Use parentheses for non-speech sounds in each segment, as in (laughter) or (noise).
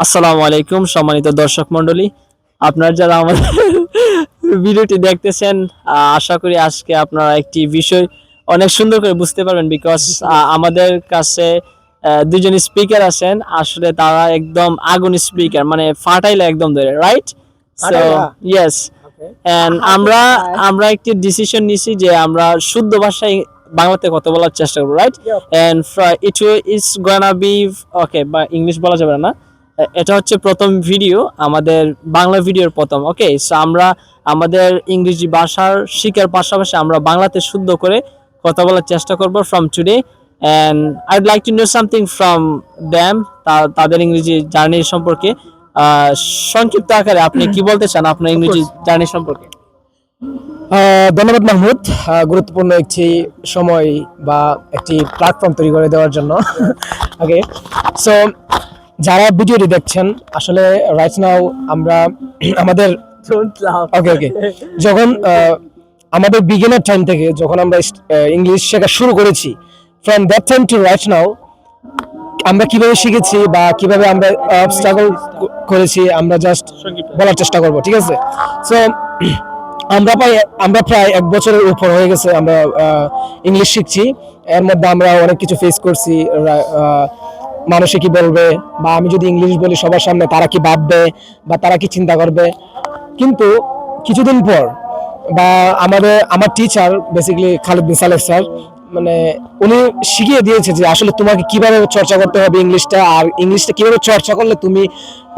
আসসালামু আলাইকুম সম্মানিত দর্শক মন্ডলী আপনারা যারা আমাদের ভিডিওটি দেখতেছেন আশা করি আজকে আপনারা একটি বিষয় অনেক সুন্দর করে বুঝতে পারবেন বিকজ আমাদের কাছে দুজন স্পিকার আছেন। আসলে তারা একদম আগুন স্পিকার মানে ফাটাইলে একদম ধরে রাইট সো ইয়েস এন্ড আমরা আমরা একটি ডিসিশন নিছি যে আমরা শুদ্ধ ভাষায় বাংলাতে কথা বলার চেষ্টা করব right and it is gonna be okay বা ইংলিশ বলা যাবে না। এটা হচ্ছে প্রথম ভিডিও আমাদের বাংলা ভিডিওর প্রথম ওকে সো আমরা আমাদের ইংরেজি ভাষার শিখার পাশাপাশি আমরা বাংলাতে শুদ্ধ করে কথা বলার চেষ্টা করব from today and I'd like to know something from them তাদের ইংরেজি জার্নি সম্পর্কে। সংক্ষিপ্ত আকারে আপনি কি বলতে চান আপনার ইংরেজি জার্নি সম্পর্কে? ধন্যবাদ মাহমুদ। গুরুত্বপূর্ণ একটি সময় বা একটি প্ল্যাটফর্ম তৈরি করে দেওয়ার জন্য। (laughs) ওকে সো যারা ভিডিওটি দেখছেন আসলে রাইট নাও আমরা (clears throat) আমাদের ওকে ওকে যখন আমাদের বিগিনার টাইম থেকে যখন আমরা ইংলিশ শেখা শুরু করেছি from that time to right now আমরা কীভাবে শিখেছি বা কীভাবে আমরা স্ট্রাগল করেছি আমরা জাস্ট বলার চেষ্টা করব ঠিক আছে? সো আমরা প্রায় আমরা প্রায় এক বছরের উপর হয়ে গেছে আমরা ইংলিশ শিখছি। এর মধ্যে আমরা অনেক কিছু ফেস করছি মানুষে কি বলবে বা আমি যদি ইংলিশ বলি সবার সামনে তারা কি ভাববে বা তারা কি চিন্তা করবে? কিন্তু কিছুদিন পর বা আমাদের, আমার teacher basically Khalid Bin sir মানে উনি শিখিয়ে দিয়েছে যে আসলে তোমাকে কীভাবে চর্চা করতে হবে ইংলিশটা আর ইংলিশটা কীভাবে চর্চা করলে তুমি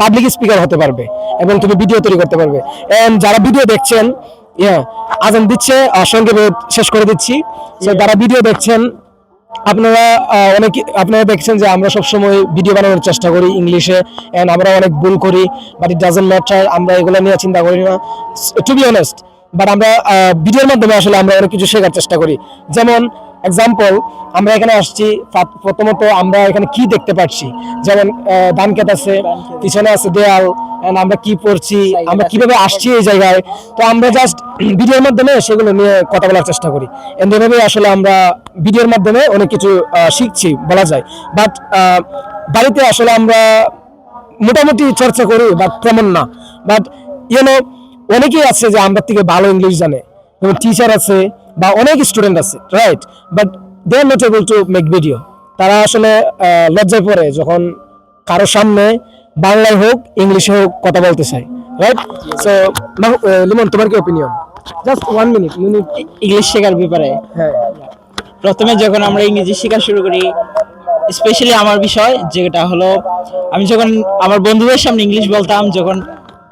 পাবলিক স্পিকার হতে পারবে এবং তুমি ভিডিও তৈরি করতে পারবে। যারা ভিডিও দেখছেন আজান দিচ্ছে সংক্ষেপে শেষ করে দিচ্ছি। যারা ভিডিও দেখছেন, আপনারা অনেক, আপনারা দেখছেন যে আমরা সবসময় ভিডিও বানানোর চেষ্টা করি ইংলিশে অ্যান্ড আমরা অনেক ভুল করি বাট ইট ডাজেন্ট ম্যাটার আমরা এগুলো নিয়ে চিন্তা করি না। টু বি অনেস্ট বাট আমরা ভিডিওর মাধ্যমে আসলে আমরা অনেক কিছু শেখার চেষ্টা করি। যেমন এক্সাম্পল আমরা এখানে আসছি প্রথমত আমরা এখানে কি দেখতে পাচ্ছি? যেমন ধান ক্ষেত আছে পিছনে আছে দেয়াল আমরা কি পড়ছি আমরা কীভাবে আসছি এই জায়গায়? তো আমরা জাস্ট ভিডিওর মাধ্যমে সেগুলো নিয়ে কথা বলার চেষ্টা করি। এভাবে আসলে আমরা ভিডিওর মাধ্যমে অনেক কিছু শিখছি বলা যায়। বাট বাড়িতে আসলে আমরা মোটামুটি চর্চা করি বাট তেমন না। বাট ইউনো অনেকেই আছে যে আমরা থেকে ভালো ইংলিশ জানে। যেমন টিচার আছে বা অনেক স্টুডেন্ট আছে right but they are not able to make video তারা আসলে লজ্জায় পড়ে যখন কারও সামনে বাংলায় হোক ইংলিশে হোক কথা বলতে চায় রাইট সো লিমন তোমার কি opinion just one minute minute English শেখার ব্যাপারে? হ্যাঁ। প্রথমে যখন আমরা ইংরেজি শেখা শুরু করি স্পেশালি আমার বিষয় যেটা হলো আমি যখন আমার বন্ধুদের সামনে ইংলিশ বলতাম যখন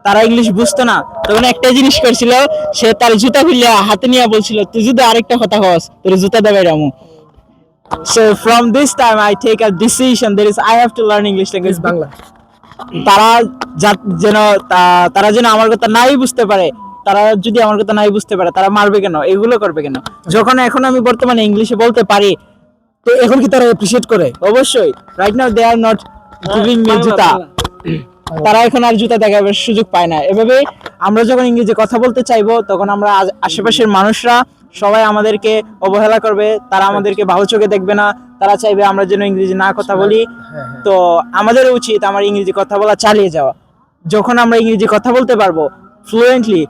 তারা ইংলিশ বুঝতো না। তখন একটাই জিনিস করছিল সে তার জুতা খুললে হাতে নিয়ে বলছিল তুই যদি আরেকটা কথা হস তোর জুতা দেবে Ramu. So from this time I take a decision that is I have to learn English language. Bangla. তারা যেন তারা যেন আমার কথা নাই বুঝতে পারে তারা যদি আমার কথা নাই বুঝতে পারে তারা মারবে কেন? এগুলো করবে কেন? যখন এখন আমি বর্তমানে ইংলিশে বলতে পারি তো এখন কি তারা এপ্রিসিয়েট করে? অবশ্যই। Right now they are not giving me জুতা। তারা এখন আর জুতা দেখাবার সুযোগ পায় না। এভাবে আমরা যখন ইংরেজি কথা বলতে চাইব তখন আমরা আশেপাশের মানুষরা সবাই আমাদেরকে অবহেলা করবে তারা আমাদেরকে ভালো চোখে দেখবে না তারা চাইবে আমরা যেন ইংরেজি না কথা বলি। তো আমাদের উচিত আমার ইংরেজি কথা বলা চালিয়ে যাওয়া। যখন আমরা ইংরেজি কথা বলতে পারব fluently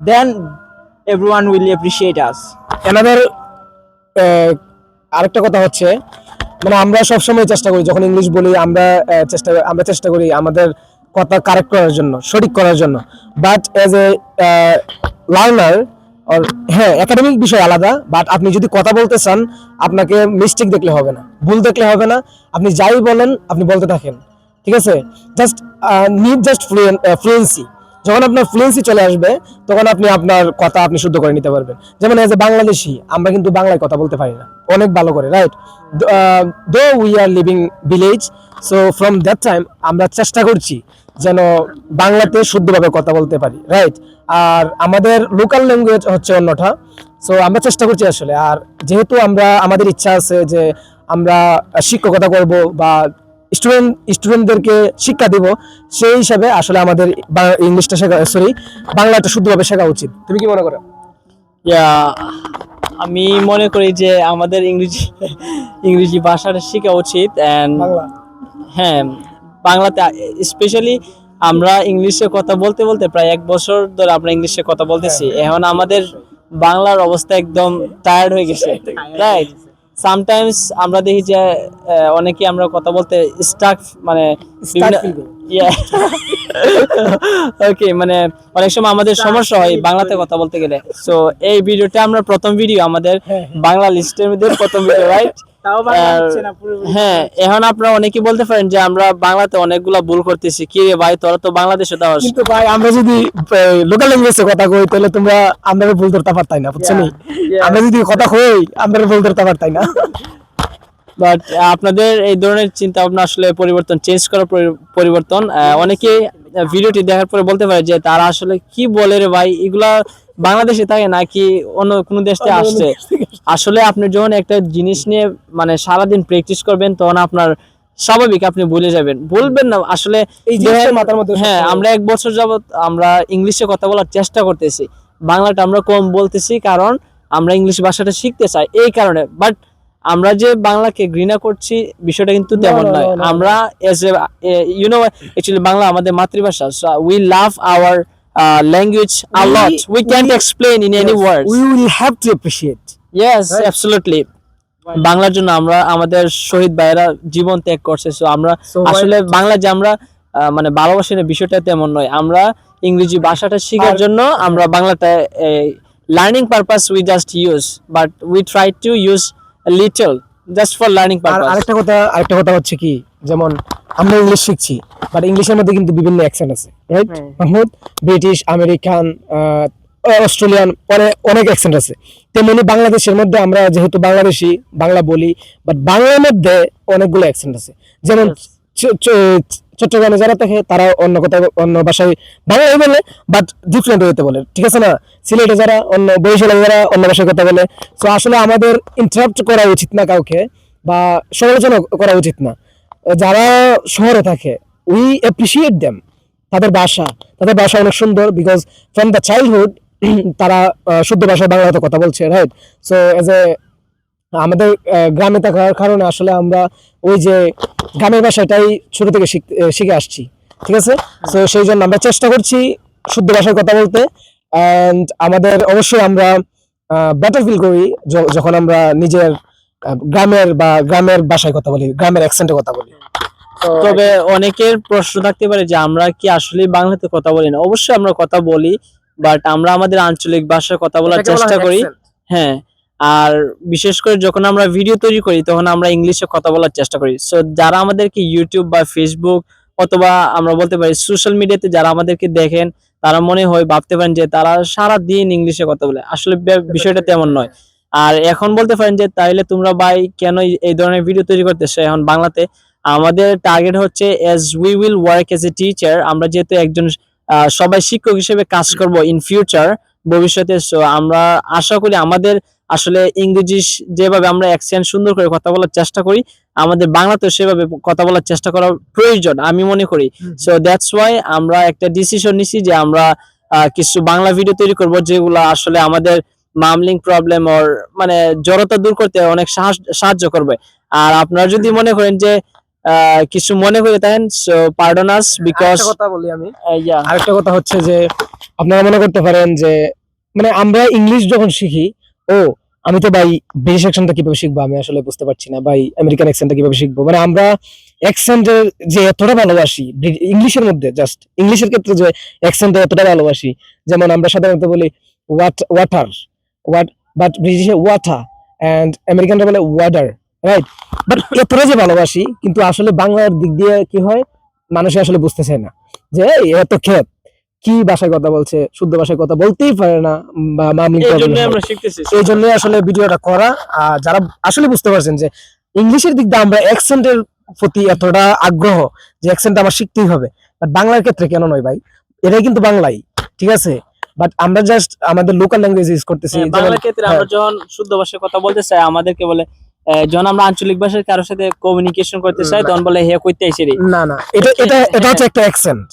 then everyone will appreciate us এনাদের আরেকটা কথা হচ্ছে মানে আমরা সবসময় চেষ্টা করি, যখন ইংলিশ বলি, আমরা চেষ্টা আমরা চেষ্টা করি আমাদের কথা কারেক্ট করার জন্য, সঠিক করার জন্য। বাট এজ এ লার্নার হ্যাঁ একাডেমিক বিষয় আলাদা বাট আপনি যদি কথা বলতে চান, আপনাকে মিস্টেক দেখলে হবে না, ভুল দেখলে হবে না। আপনি যাই বলেন, আপনি বলতে থাকেন। ঠিক আছে? জাস্ট নিড জাস্ট ফ্লুয়েন্সি যখন আপনার ফ্লুয়েন্সি চলে আসবে, তখন আপনি আপনার কথা আপনি শুদ্ধ করে নিতে পারবেন। যেমন এজ এ বাংলাদেশি, আমরা কিন্তু বাংলায় কথা বলতে পারি না। অনেক ভালো করে right though we are living village so from that time আমরা চেষ্টা করছি যেন বাংলাতে শুদ্ধভাবে কথা বলতে পারি রাইট আর আমাদের লোকাল ল্যাঙ্গুয়েজ হচ্ছে অন্যটা সো আমরা চেষ্টা করছি আসলে, আর যেহেতু আমরা, আমাদের ইচ্ছা আছে যে আমরা শিক্ষকতা করব বা স্টুডেন্ট স্টুডেন্টদেরকে শিক্ষা দিব সেই হিসাবে আসলে আমাদের ইংলিশটা শেখা সরি বাংলাটা শুদ্ধভাবে শেখা উচিত। তুমি কি মনে করো? আমি মনে করি যে আমাদের ইংরেজি ইংরেজি ভাষাটা শেখা উচিত অ্যান্ড হ্যাঁ বাংলাতে স্পেশালি আমরা ইংলিশে কথা বলতে বলতে প্রায় এক বছর ধরে আমরা ইংলিশে কথা বলতেছি। এখন আমাদের বাংলার অবস্থা একদম টায়ার্ড হয়ে গেছে। রাইট সামটাইমস আমরা দেখি যে অনেকে আমরা কথা বলতে স্টাক মানে। ওকে মানে অনেক সময় আমাদের সমস্যা হয় বাংলাতে কথা বলতে গেলে। সো এই ভিডিওটা আমরা প্রথম ভিডিও আমাদের হ্যাঁ, বাংলা লিস্টের মধ্যে প্রথম ভিডিও রাইট হ্যাঁ এখন আপনারা অনেকেই বলতে পারেন যে আমরা বাংলাতে অনেকগুলা ভুল করতেছি। কি রে ভাই তোরা তো বাংলাদেশে দাস কিন্তু ভাই আমরা যদি লোকাল ল্যাঙ্গুয়েজে কথা কই তাহলে তোমরা আমরা ভুল ধরতে পারতাই না বুঝছ নি? আমরা যদি কথা কই আমরা ভুল ধরতে পারতাই না। বাট আপনাদের এই ধরনের চিন্তা ভাবনা আসলে পরিবর্তন চেঞ্জ করার পরি- পরিবর্তন আহ, অনেকে ভিডিওটি দেখার পরে বলতে পারে যে তারা আসলে কি বলে রে ভাই? এগুলা বাংলাদেশে থাকে নাকি অন্য কোনো দেশ থেকে আসছে? আসলে আপনি যখন একটা জিনিস নিয়ে মানে সারাদিন প্র্যাকটিস করবেন তখন আপনার স্বাভাবিক আপনি ভুলে যাবেন। বলবেন না আসলে মাথার মধ্যে হ্যাঁ আমরা এক বছর যাবত আমরা ইংলিশে কথা বলার চেষ্টা করতেছি। বাংলাটা আমরা কম বলতেছি কারণ আমরা ইংলিশ ভাষাটা শিখতে চাই এই কারণে। বাট আমরা যে বাংলাকে ঘৃণা করছি বিষয়টা কিন্তু তেমন নয়। আমরা as a you know actually Bangla আমাদের মাতৃভাষা। We love our language a We- lot we can't we- explain in any words we will have to appreciate. Yes Right. Absolutely বাংলার জন্য আমরা আমাদের শহীদ ভাইয়েরা জীবন ত্যাগ করছে সো আমরা আসলে বাংলা যে আমরা মানে ভালোবাসি না বিষয়টা তেমন নয়। আমরা ইংরেজি ভাষাটা শেখার জন্য আমরা বাংলাটা learning purpose we just use but we try to use little just for learning R purpose আরেকটা কথা আরেকটা কথা হচ্ছে কি যেমন আমরা ইংলিশ শিখছি বাট ইংলিশের মধ্যে কিন্তু বিভিন্ন অ্যাকসেন্ট আছে right. Mahmud British American Australian অনেক অনেক অ্যাকসেন্ট আছে। তেমনি বাংলাদেশের মধ্যে আমরা যেহেতু বাংলাদেশি বাংলা বলি বাট বাংলার মধ্যে অনেকগুলো অ্যাকসেন্ট আছে। যেমন চট্টগ্রামে যারা থাকে তারা অন্য কথা অন্য ভাষায় বাংলায় বলে বাট ডিফারেন্ট ওয়েতে বলে, ঠিক আছে না? সিলেটে যারা, অন্য বরিশালে যারা অন্য ভাষায় কথা বলে তো আসলে আমাদের ইন্টারাপ্ট করা উচিত না কাউকে, বা সমালোচনা করা উচিত না। যারা শহরে থাকে উই অ্যাপ্রিসিয়েট দেম তাদের ভাষা তাদের ভাষা অনেক সুন্দর বিকজ ফ্রম দ্য চাইল্ডহুড তারা শুদ্ধ ভাষায় বাংলাতে কথা বলছে রাইট সো এজ এ আমাদের আহ, গ্রামে থাকার কারণে আসলে আমরা ওই যে গ্রামের ভাষাটাই ছোট থেকে শিখ- শিখে আসছি ঠিক আছে? তো সেই জন্য আমরা চেষ্টা করছি শুদ্ধ ভাষায় কথা বলতে। অ্যান্ড আমাদের অবশ্যই আমরা বেটার ফিল করি যখন আমরা নিজের গ্রামের বা গ্রামের ভাষায় কথা বলি গ্রামের অ্যাকসেন্টে কথা বলি। তবে অনেকের প্রশ্ন থাকতে পারে যে আমরা কি আসলে বাংলাতে কথা বলি না? অবশ্যই আমরা কথা বলি বাট আমরা আমাদের আঞ্চলিক ভাষায় কথা বলার চেষ্টা করি। হ্যাঁ। আর বিশেষ করে যখন আমরা ভিডিও তৈরি করি তখন আমরা ইংলিশে কথা বলার চেষ্টা করি। সো যারা আমাদেরকে ইউটিউব বা ফেসবুক অথবা আমরা বলতে পারি সোশ্যাল মিডিয়াতে যারা আমাদেরকে দেখেন তারা মনে হয় ভাবতে পারেন যে তারা সারা দিন ইংলিশে কথা বলে। আসলে বিষয়টা তেমন নয়। আর এখন বলতে পারেন যে তাইলে তোমরা ভাই কেন এই- ধরনের ভিডিও তৈরি করতেছো এখন বাংলাতে? আমাদের টার্গেট হচ্ছে as we will work as a teacher আমরা যেহেতু একজন আহ, সবাই শিক্ষক হিসেবে কাজ করব ইন ফিউচার ভবিষ্যতে। সো আমরা আশা করি আমাদের আসলে ইংরেজি যেভাবে আমরা অ্যাকসেন্ট সুন্দর করে কথা বলার চেষ্টা করি আমাদের বাংলাতেও সেভাবে কথা বলার চেষ্টা করা প্রয়োজন আমি মনে করি। সো দ্যাটস ওয়াই আমরা একটা ডিসিশন নিছি যে আমরা কিছু বাংলা ভিডিও তৈরি করব যেগুলো আসলে আমাদের মামলিং প্রবলেম ওর মানে জড়তা দূর করতে অনেক সাহায্য করবে। আর আপনারা যদি মনে করেন যে আহ, কিছু মনে করে থাকেন সো পার্ডন আস বিকজ কথা বলি আমি। আরেকটা কথা হচ্ছে যে আপনারা মনে করতে পারেন যে মানে আমরা ইংলিশ যখন শিখি ও, আমি তো ভাই ব্রিটিশ অ্যাকসেন্টটা কীভাবে শিখব? আমি আসলে বুঝতে পারছি না। ভাই আমেরিকান অ্যাকসেন্টটা কীভাবে শিখব? মানে আমরা অ্যাকসেন্টের যে এতটা ভালোবাসি ইংলিশের মধ্যে জাস্ট ইংলিশের ক্ষেত্রে যে অ্যাকসেন্টটা এতটা ভালোবাসি, যেমন আমরা সাধারণত বলি ওয়াট ওয়াটার ওয়াট বাট ব্রিটিশে ওয়াটার অ্যান্ড আমেরিকানরা বলে ওয়াটার রাইট বাট এতটা যে ভালোবাসি, কিন্তু আসলে বাংলার দিক দিয়ে কি হয়? মানুষ আসলে বুঝতে চায় না যে এত ক্ষেত। কি ভাষায় কথা বলছে শুদ্ধ ভাষায় কথা বলতেই পারে না বা মামলিং এই জন্য আসলে ভিডিওটা করা আর যারা আসলে বুঝতে পারছেন যে ইংলিশের দিক দিয়ে আমরা অ্যাকসেন্টের প্রতি এতটা আগ্রহ যে অ্যাকসেন্ট আমার শিখতেই হবে। বাট বাংলার ক্ষেত্রে কেন নয় ভাই? এটাই কিন্তু বাংলাই ঠিক আছে? বাট আমরা জাস্ট আমাদের লোকাল ল্যাঙ্গুয়েজ ইউজ করতেছি হ্যাঁ, যেমন- বাংলা ক্ষেত্রে হ্যাঁ। আমরা যখন শুদ্ধ ভাষায় কথা বলতে চাই আমাদেরকে বলে যখন আমরা আঞ্চলিক ভাষায় কারোর সাথে কমিউনিকেশন করতে চাই। তখন বলে হে কইতে আইছি রে। না না এটা এটা এটা হচ্ছে একটা অ্যাকসেন্ট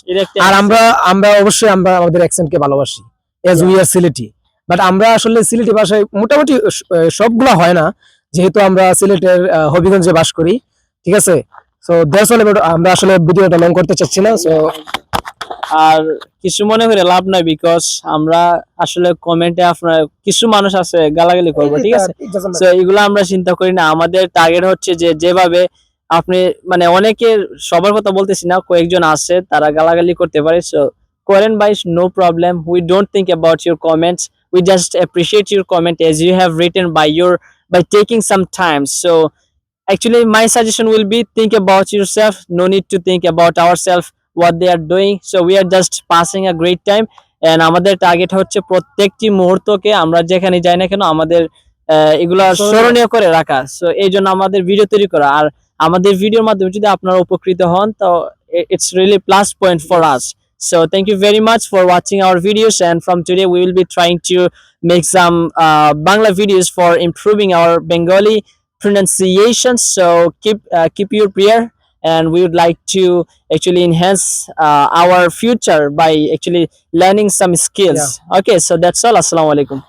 আর আমরা আমরা অবশ্যই আমরা আমাদের অ্যাকসেন্টকে ভালোবাসি as we are Sylheti but আমরা আসলে সিলেটি ভাষায় মোটামুটি স- আহ, হয় না যেহেতু আমরা সিলেটের হবিগঞ্জে বাস করি ঠিক আছে? সো দ্যাটস অল আমরা আসলে ভিডিওটা লং করতে চাচ্ছি না সো আর কিছু মনে করে লাভ নাই বিকজ আমরা আসলে কমেন্টে আপনার কিছু মানুষ আছে গালাগালি করব ঠিক আছে? তো এগুলো আমরা চিন্তা করি না। আমাদের টার্গেট হচ্ছে যে যেভাবে আপনি মানে অনেকের সবার কথা বলতেছি না কয়েকজন আছে তারা গালাগালি করতে পারে। সো করেন ভাই no problem we don't think about your comments we just appreciate your comment as you have written by your by taking some time so actually my suggestion will be think about yourself. No need to think about ourselves what they are doing so we are just passing a great time and আমাদের target হচ্ছে প্রত্যেকটি মুহূর্তকে আমরা যেখানে যাই না কেন আমাদের এগুলা স্মরণীয়- করে রাখা সো এই জন্য আমাদের ভিডিও তৈরি করা আর আমাদের ভিডিওর মাধ্যমে যদি আপনারা উপকৃত হন তো it's really plus point for us So thank you very much for watching our videos and from today we will be trying to make some uh, Bangla videos for improving our Bengali pronunciation. So keep uh, keep your prayer and we would like to actually enhance uh, our future by actually learning some skills. Okay, so that's all. Assalamu alaikum.